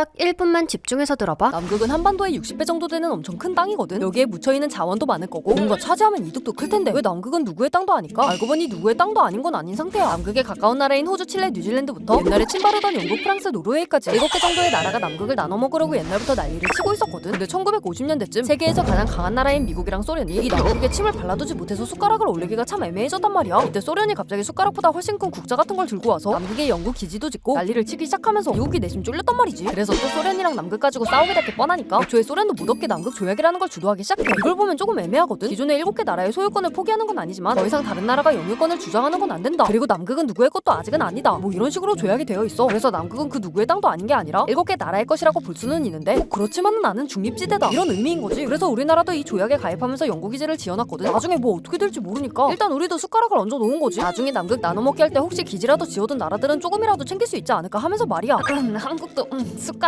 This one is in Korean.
딱 1분만 집중해서 들어봐. 남극은 한반도의 60배 정도 되는 엄청 큰 땅이거든. 여기에 묻혀있는 자원도 많을 거고 뭔가 차지하면 이득도 클 텐데 왜 남극은 누구의 땅도 아닐까? 알고 보니 누구의 땅도 아닌 건 아닌 상태야. 남극에 가까운 나라인 호주, 칠레, 뉴질랜드부터 옛날에 침발하던 영국, 프랑스, 노르웨이까지 7개 정도의 나라가 남극을 나눠 먹으려고 옛날부터 난리를 치고 있었거든. 근데 1950년대쯤 세계에서 가장 강한 나라인 미국이랑 소련이 이 남극에 침을 발라두지 못해서 숟가락을 올리기가 참 애매해졌단 말이야. 이때 소련이 갑자기 숟가락보다 훨씬 큰 국자 같은 걸 들고 와서 남극에 영국 기지도 짓고 난리를 치기 시작하면서 미국이 내심 쫄렸단 말이지. 그래서 또 소련이랑 남극 가지고 싸우게 될 게 뻔하니까 애초에 소련도 무덥게 남극 조약이라는 걸 주도하기 시작해. 이걸 보면 조금 애매하거든. 기존의 7개 나라의 소유권을 포기하는 건 아니지만 더 이상 다른 나라가 영유권을 주장하는 건 안 된다. 그리고 남극은 누구의 것도 아직은 아니다. 뭐 이런 식으로 조약이 되어 있어. 그래서 남극은 그 누구의 땅도 아닌 게 아니라 7개 나라의 것이라고 볼 수는 있는데 꼭 그렇지만은 나는 중립지대다. 이런 의미인 거지. 그래서 우리나라도 이 조약에 가입하면서 영국 기지를 지어놨거든. 나중에 뭐 어떻게 될지 모르니까 일단 우리도 숟가락을 얹어 놓은 거지. 나중에 남극 나눠 먹기 할 때 혹시 기지라도 지어둔 나라들은 조금이라도 챙길 수 있지 않을까 하면서 말이야. 음, 한국도 음, 숟